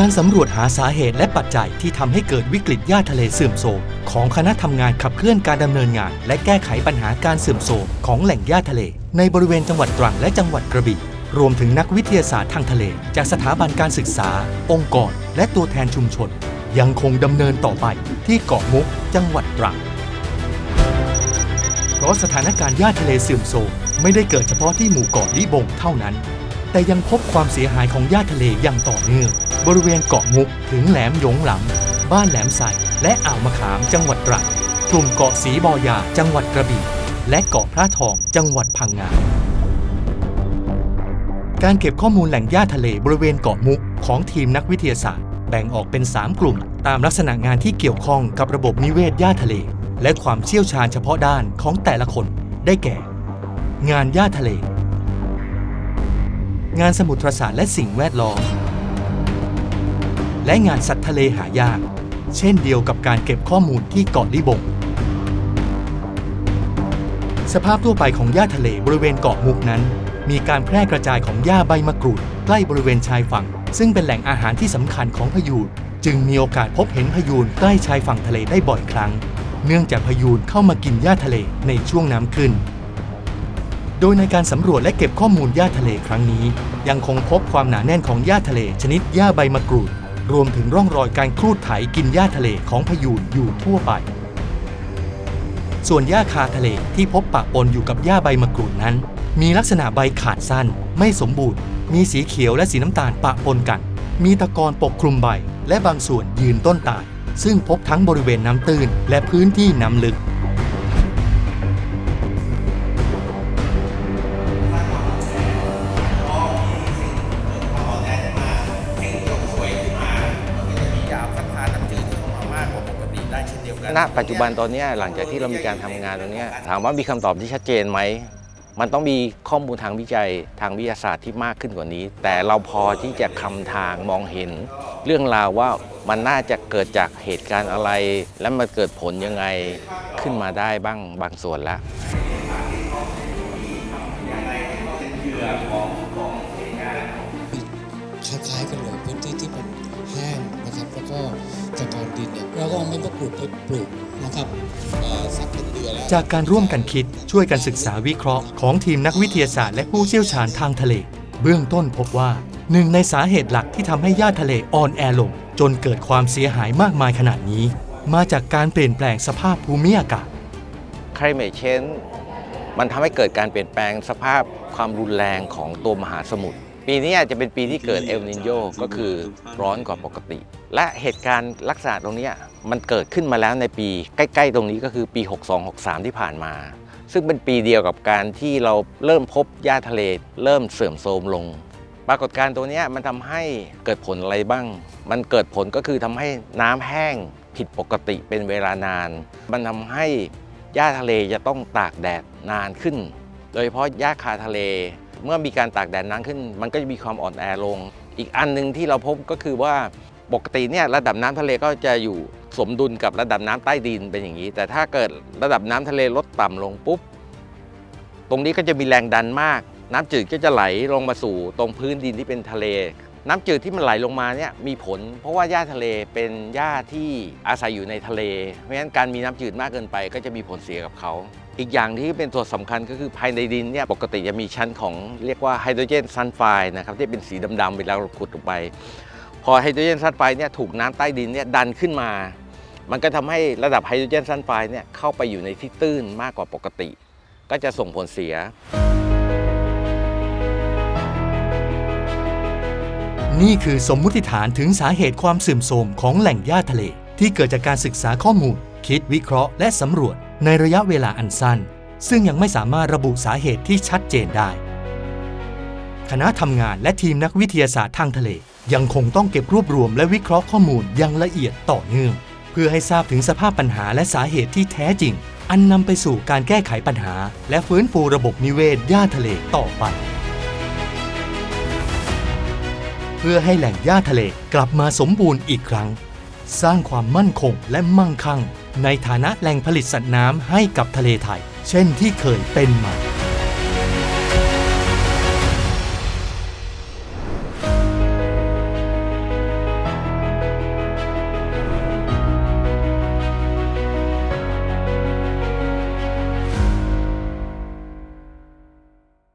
การสำรวจหาสาเหตุและปัจจัยที่ทำให้เกิดวิกฤตหญ้าทะเลเสื่อมโทรมของคณะทำงานขับเคลื่อนการดำเนินงาน และแก้ไขปัญหาการเสื่อมโทรมของแหล่งหญ้าทะเล ในบริเวณจังหวัดตรังและจังหวัดกระบี่รวมถึงนักวิทยาศาสตร์ทางทะเล จากสถาบันการศึกษา องค์กร และตัวแทนชุมชน ยังคงดำเนินต่อไปที่เกาะมุก จังหวัดตรังเพราะสถานการณ์หญ้าทะเลเสื่อมโทรมไม่ได้เกิดเฉพาะที่หมู่เกาะลิบงเท่านั้น แต่ยังพบความเสียหายของหญ้าทะเลอย่างต่อเนื่อง บริเวณเกาะมุกถึงแหลมหยงหลำบ้านแหลมใสและอ่าวมะขามจังหวัดตรังกลุ่มเกาะสีบอยาจังหวัดกระบี่และเกาะพระทองจังหวัดพังงาการเก็บข้อมูลแหล่งหญ้าทะเลบริเวณเกาะมุกของทีมนักวิทยาศาสตร์ แบ่งออกเป็น 3 กลุ่ม ตามลักษณะงานที่เกี่ยวข้องกับระบบนิเวศหญ้าทะเล และความเชี่ยวชาญเฉพาะด้านของแต่ละคนได้แก่ งานหญ้าทะเล งานสมุทรศาสตร์และสิ่งแวดล้อม และงานสัตว์ทะเลหายาก เช่นเดียวกับการเก็บข้อมูลที่เกาะลิบง สภาพทั่วไปของหญ้าทะเลบริเวณเกาะมุกนั้น มีการแพร่กระจายของหญ้าใบมะกรูด ใกล้บริเวณชายฝั่ง ซึ่งเป็นแหล่งอาหารที่สำคัญของพยูนจึงมีโอกาสพบเห็นพยูนใกล้ชายฝั่งทะเลได้บ่อยครั้ง เนื่องจากพยูนเข้ามากินหญ้าทะเลในช่วงน้ำขึ้น โดยในการสำรวจและเก็บข้อมูลหญ้าทะเลครั้งนี้ ยังคงพบความหนาแน่นของหญ้าทะเลชนิดหญ้าใบมะกรูด รวมถึงร่องรอยการครูดไถกินหญ้าทะเลของพยูนอยู่ทั่วไป ส่วนหญ้าคาทะเลที่พบปะปนอยู่กับหญ้าใบมะกรูดนั้น มีลักษณะใบขาดสั้น ไม่สมบูรณ์ มีสีเขียวและสีน้ำตาลปะปนกัน มีตะกอนปกคลุมใบ และบางส่วนยืนต้นตาย ซึ่งพบทั้งบริเวณน้ำตื้นและพื้นที่น้ำลึก ณปัจจุบันตอนนี้หลังจากที่เรามีการทำงานตรงนี้ถามว่ามีคำตอบที่ชัดเจนไหมมันต้องมีข้อมูลทางวิจัยทางวิทยาศาสตร์ที่มากขึ้นกว่านี้ แต่เราพอที่จะคำทางมองเห็น เรื่องราวว่ามันน่าจะเกิดจากเหตุการณ์อะไร และมันเกิดผลยังไงขึ้นมาได้บ้างบางส่วนแล้ว ล้ายๆกันเลยพื้นที่ที่มันแห้งนะครับ แล้วก็จากกรดินเนี่ยเราก็เอาเม็ดมะกรูดไปปลูกนะครับเอ่อสักเป็นเดือนแล้วจากการร่วมกันคิดช่วยกันศึกษาวิเคราะห์ของทีมนักวิทยาศาสตร์และผู้เชี่ยวชาญทางทะเล เบื้องต้นพบว่าหนึ่งในสาเหตุหลักที่ทำให้หญ้าทะเลอ่อนแอลง จนเกิดความเสียหายมากมายขนาดนี้ มาจากการเปลี่ยนแปลงสภาพภูมิอากาศ climate change มันทำให้เกิดการเปลี่ยนแปลงสภาพความรุนแรงของตัวมหาสมุทร ปีนี้อาจจะเป็นปีที่เกิดเอลนินโยก็คือร้อนกว่าปกติ และเหตุการณ์ลักษณะตรงนี้มันเกิดขึ้นมาแล้วในปีใกล้ๆ ตรงนี้ก็คือปี 62-63 ที่ผ่านมา ซึ่งเป็นปีเดียวกับการที่เราเริ่มพบหญ้าทะเล เริ่มเสื่อมโทรมลง ปรากฏการณ์ตัวนี้มันทำให้เกิดผลอะไรบ้าง มันเกิดผลก็คือทำให้น้ำแห้งผิดปกติเป็นเวลานาน มันทำให้หญ้าทะเลจะต้องตากแดดนานขึ้น โดยเฉพาะหญ้าคาทะเล เมื่อมีการตากแดดนานขึ้น มันก็จะมีความอ่อนแอลง อีกอันหนึ่งที่เราพบก็คือว่าปกติเนี่ยระดับน้ำทะเลก็จะอยู่สมดุลกับระดับน้ำใต้ดินเป็นอย่างนี้ แต่ถ้าเกิดระดับน้ำทะเลลดต่ำลงปุ๊บ ตรงนี้ก็จะมีแรงดันมาก น้ำจืดก็จะไหลลงมาสู่ตรงพื้นดินที่เป็นทะเล น้ำจืดที่มันไหลลงมาเนี่ยมีผล เพราะว่าหญ้าทะเลเป็นหญ้าที่อาศัยอยู่ในทะเล เพราะฉะนั้นการมีน้ำจืดมากเกินไป ก็จะมีผลเสียกับเขา อีกอย่างที่เป็นตัวสำคัญก็คือภายในดินเนี่ยปกติจะมีชั้นของเรียกว่าไฮโดรเจนซัลไฟด์นะครับที่เป็นสีดำๆเวลาเราขุดลงไป พอไฮโดรเจนซัลไฟด์เนี่ยถูกน้ำใต้ดินเนี่ยดันขึ้นมา มันก็ทำให้ระดับไฮโดรเจนซัลไฟด์เนี่ยเข้าไปอยู่ในที่ตื้นมากกว่าปกติ ก็จะส่งผลเสีย นี่คือสมมุติฐานถึงสาเหตุความเสื่อมโทรมของแหล่งหญ้าทะเล ที่เกิดจากการศึกษาข้อมูล คิดวิเคราะห์และสำรวจ ในระยะเวลาอันสั้น ซึ่งยังไม่สามารถระบุสาเหตุที่ชัดเจนได้ คณะทำงานและทีมนักวิทยาศาสตร์ทางทะเล ยังคงต้องเก็บรวบรวมและวิเคราะห์ข้อมูลอย่างละเอียดต่อเนื่อง เพื่อให้ทราบถึงสภาพปัญหาและสาเหตุที่แท้จริง อันนำไปสู่การแก้ไขปัญหา และฟื้นฟูระบบนิเวศหญ้าทะเลต่อไปเพื่อให้แหล่งหญ้าทะเลกลับมาสมบูรณ์อีกครั้ง สร้างความมั่นคงและมั่งคั่ง ในฐานะแหล่งผลิตสัตว์น้ำให้กับทะเลไทย เช่นที่เคยเป็นมา